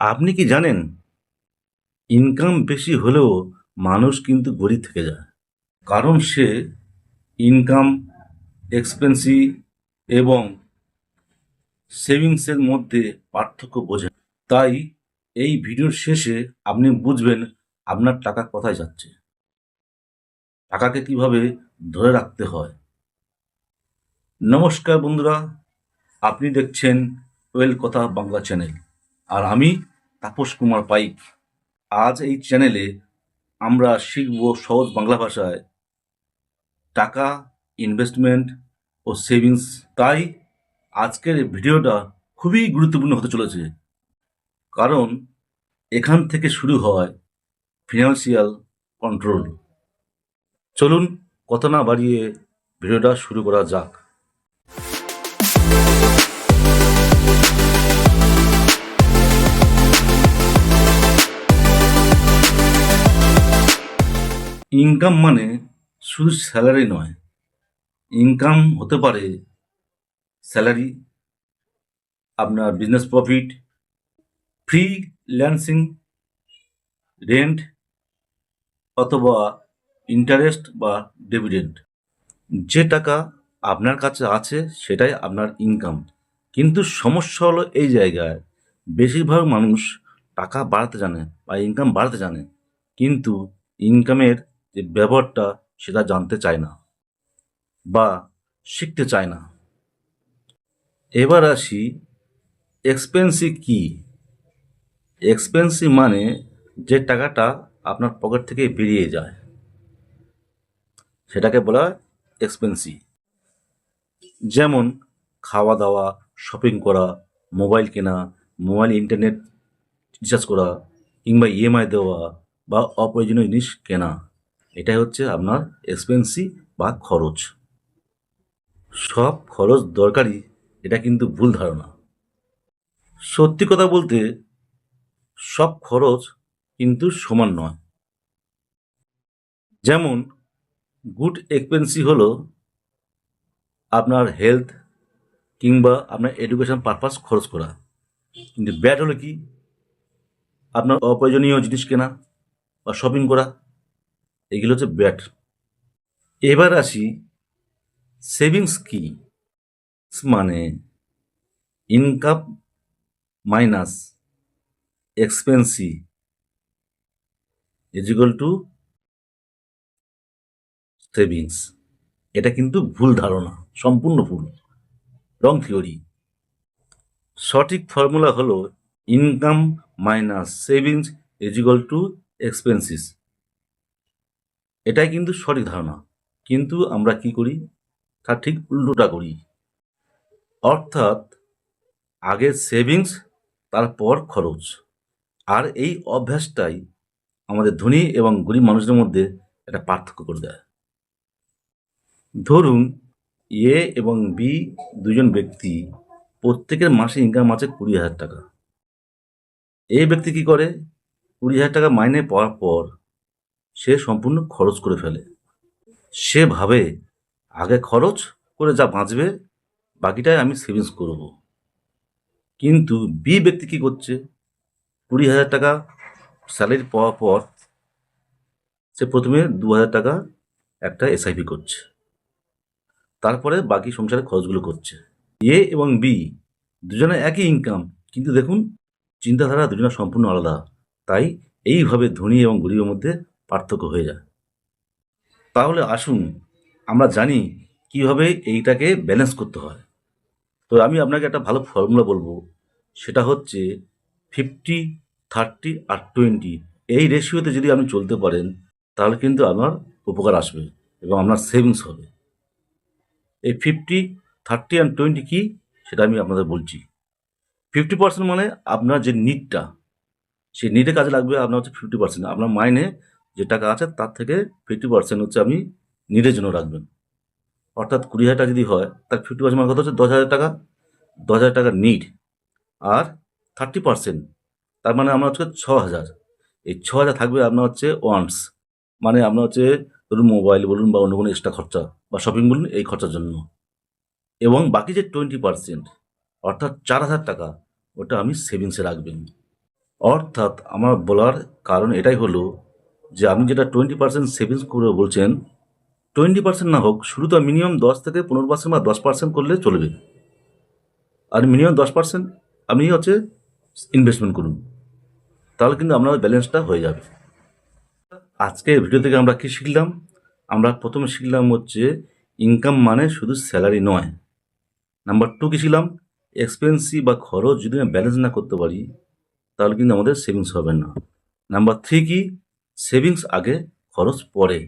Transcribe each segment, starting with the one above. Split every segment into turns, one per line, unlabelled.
আপনি কি জানেন? ইনকাম বেশি হলেও মানুষ কিন্তু গরিব থেকে যায়। কারণ সে ইনকাম এক্সপেন্সি এবং সেভিংসের মধ্যে পার্থক্য বোঝে। তাই এই ভিডিওর শেষে আপনি বুঝবেন আপনার টাকা কোথায় যাচ্ছে। টাকাকে কীভাবে ধরে রাখতে হয়। নমস্কার বন্ধুরা, আপনি দেখছেন ওয়েল কথা বাংলা চ্যানেল। আর আমি তাপস কুমার পাইক। আজ এই চ্যানেলে আমরা শিখব সহজ বাংলা ভাষায় টাকা ইনভেস্টমেন্ট ও সেভিংস তাই আজকের ভিডিওটা খুবই গুরুত্বপূর্ণ হতে চলেছে। কারণ এখান থেকে শুরু হয় ফিনান্সিয়াল কন্ট্রোল চলুন কথা না বাড়িয়ে ভিডিওটা শুরু করা যাক। ইনকাম মানে শুধু স্যালারি নয় ইনকাম হতে পারে স্যালারি আপনার business profit freelancing rent অথবা ইন্টারেস্ট বা ডিভিডেন্ড যে টাকা আপনার কাছে আছে, সেটাই আপনার ইনকাম কিন্তু সমস্যা হলো এই জায়গায়, বেশিরভাগ মানুষ টাকা বাড়াতে জানে বা ইনকাম বাড়াতে জানে। কিন্তু ইনকামের যে ব্যবহারটা সেটা জানতে চায় না বা শিখতে চায় না। এবার আসি এক্সপেন্সি কি? এক্সপেন্সি মানে যে টাকাটা আপনার পকেট থেকে বেরিয়ে যায়, সেটাকে বলা হয় এক্সপেন্সি যেমন খাওয়া দাওয়া শপিং করা মোবাইল কেনা মোবাইল ইন্টারনেট রিচার্জ করা, কিংবা ইএমআই দেওয়া বা অপ্রয়োজনীয় জিনিস কেনা। এটাই হচ্ছে আপনার এক্সপেন্সি বা খরচ। সব খরচ দরকারি, এটা কিন্তু ভুল ধারণা। সত্যি কথা বলতে, সব খরচ কিন্তু সমান নয়। যেমন গুড এক্সপেন্সি হলো আপনার হেলথ কিংবা আপনার এডুকেশন পারপাস খরচ করা। কিন্তু ব্যাড হলো কি? আপনার অপ্রয়োজনীয় জিনিস কেনা বা শপিং করা। এগুলো হচ্ছে ব্যাড এবার আসি সেভিংস কি? মানে income minus expenses equal to savings. এটা কিন্তু ভুল ধারণা, সম্পূর্ণ ভুল, রং থিওরি। সঠিক ফর্মুলা হলো income minus savings equal to expenses. এটাই কিন্তু সঠিক ধারণা। কিন্তু আমরা কি করি? তার ঠিক উল্টোটা করি। অর্থাৎ আগে সেভিংস তারপর খরচ। আর এই অভ্যাসটাই আমাদের ধনী এবং গরিব মানুষদের মধ্যে একটা পার্থক্য করে দেয়। ধরুন এ এবং বি দুজন ব্যক্তি প্রত্যেকের মাসে ইনকাম আছে কুড়ি হাজার টাকা। এই ব্যক্তি কি করে? কুড়ি হাজার টাকা মাইনে পাওয়ার পর সে সম্পূর্ণ খরচ করে ফেলে। সে ভাবে, আগে খরচ করে যা বাঁচবে, বাকিটাই আমি সেভিংস করব। কিন্তু বি ব্যক্তি কি করছে? কুড়ি হাজার টাকা স্যালারি পাওয়ার পর সে প্রথমে দু হাজার টাকা একটা এসআইপি করছে। তারপরে বাকি সংসারের খরচগুলো করছে। এ এবং বি দুজনে একই ইনকাম কিন্তু দেখুন, চিন্তাধারা দুজনের সম্পূর্ণ আলাদা। তাই এইভাবে ধনী এবং গরিবের মধ্যে পার্থক্য হয়ে যায়। তাহলে আসুন, আমরা জানি কীভাবে এইটাকে ব্যালেন্স করতে হয়। তো আমি আপনাকে একটা ভালো ফর্মুলা বলব, সেটা হচ্ছে ফিফটি থার্টি আর টোয়েন্টি এই রেশিওতে যদি আপনি চলতে পারেন, তাহলে কিন্তু আপনার উপকার আসবে এবং আপনার সেভিংস হবে। এই ফিফটি থার্টি অ্যান্ড টোয়েন্টি কী? সেটা আমি আপনাদের বলছি। ফিফটি পার্সেন্ট মানে আপনার যে নিটটা সেই নিটে কাজে লাগবে, আপনার হচ্ছে ফিফটি পার্সেন্ট আপনার মাইনে যে টাকা আছে তার থেকে ফিফটি পার্সেন্ট হচ্ছে আপনি নিডের জন্য রাখবেন। অর্থাৎ কুড়ি হাজার টাকা যদি হয়, তার ফিফটি পার্সেন্ট কত হচ্ছে? দশ হাজার টাকা। দশ হাজার টাকা নিড আর থার্টি পার্সেন্ট তার মানে আপনার হচ্ছে ছ হাজার। এই ছ হাজার থাকবে আপনার হচ্ছে ওয়ান্স মানে আপনার হচ্ছে ধরুন মোবাইল বলুন বা অন্য কোনো এক্সট্রা খরচা বা শপিং বলুন, এই খরচার জন্য। এবং বাকি যে টোয়েন্টি পার্সেন্ট অর্থাৎ চার হাজার টাকা, ওটা আমি সেভিংসে রাখবেন। অর্থাৎ আমার বলার কারণ এটাই হলো যে আপনি যেটা টোয়েন্টি পার্সেন্ট সেভিংস করে বলছেন টোয়েন্টি পার্সেন্ট না হোক শুরু তো মিনিমাম দশ থেকে পনেরো পার্সেন্ট বা দশ পার্সেন্ট করলে চলবে। আর মিনিমাম দশ পার্সেন্ট আপনি হচ্ছে ইনভেস্টমেন্ট করুন। তাহলে কিন্তু আপনার ব্যালেন্সটা হয়ে যাবে। আজকে ভিডিও থেকে আমরা কি শিখলাম? আমরা প্রথমে শিখলাম হচ্ছে ইনকাম মানে শুধু স্যালারি নয়। নাম্বার টু কি শিখলাম? এক্সপেন্সিভ বা খরচ যদি না ব্যালেন্স না করতে পারি, তাহলে কিন্তু আমাদের সেভিংস হবে না। নাম্বার থ্রি কি? সেভিংস আগে খরচ পরে।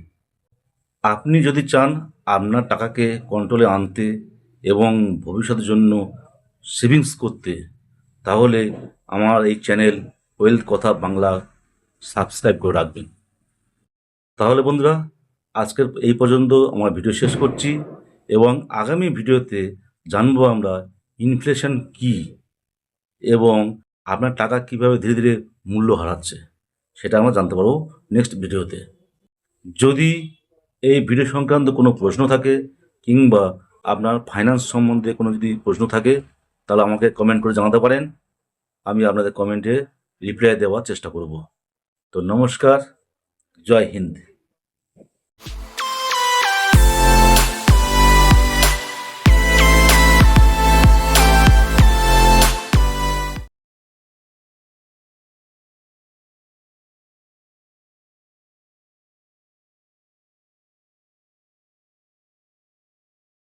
আপনি যদি চান আপনার টাকাকে কন্ট্রোলে আনতে এবং ভবিষ্যতের জন্য সেভিংস করতে, তাহলে আমার এই চ্যানেল ওয়েলথ কথা বাংলা সাবস্ক্রাইব করে রাখবেন। তাহলে বন্ধুরা, আজকের এই পর্যন্ত আমার ভিডিও শেষ করছি এবং আগামী ভিডিওতে জানব আমরা ইনফ্লেশন কি এবং আপনার টাকা কীভাবে ধীরে ধীরে মূল্য হারাচ্ছে। সেটা আমরা জানতে পারব নেক্সট ভিডিওতে। যদি এই ভিডিও সংক্রান্ত কোনো প্রশ্ন থাকে, কিংবা আপনার ফাইন্যান্স সম্বন্ধে কোনো যদি প্রশ্ন থাকে, তাহলে আমাকে কমেন্ট করে জানাতে পারেন। আমি আপনাদের কমেন্টে রিপ্লাই দেওয়ার চেষ্টা করব। তো নমস্কার, জয় হিন্দ।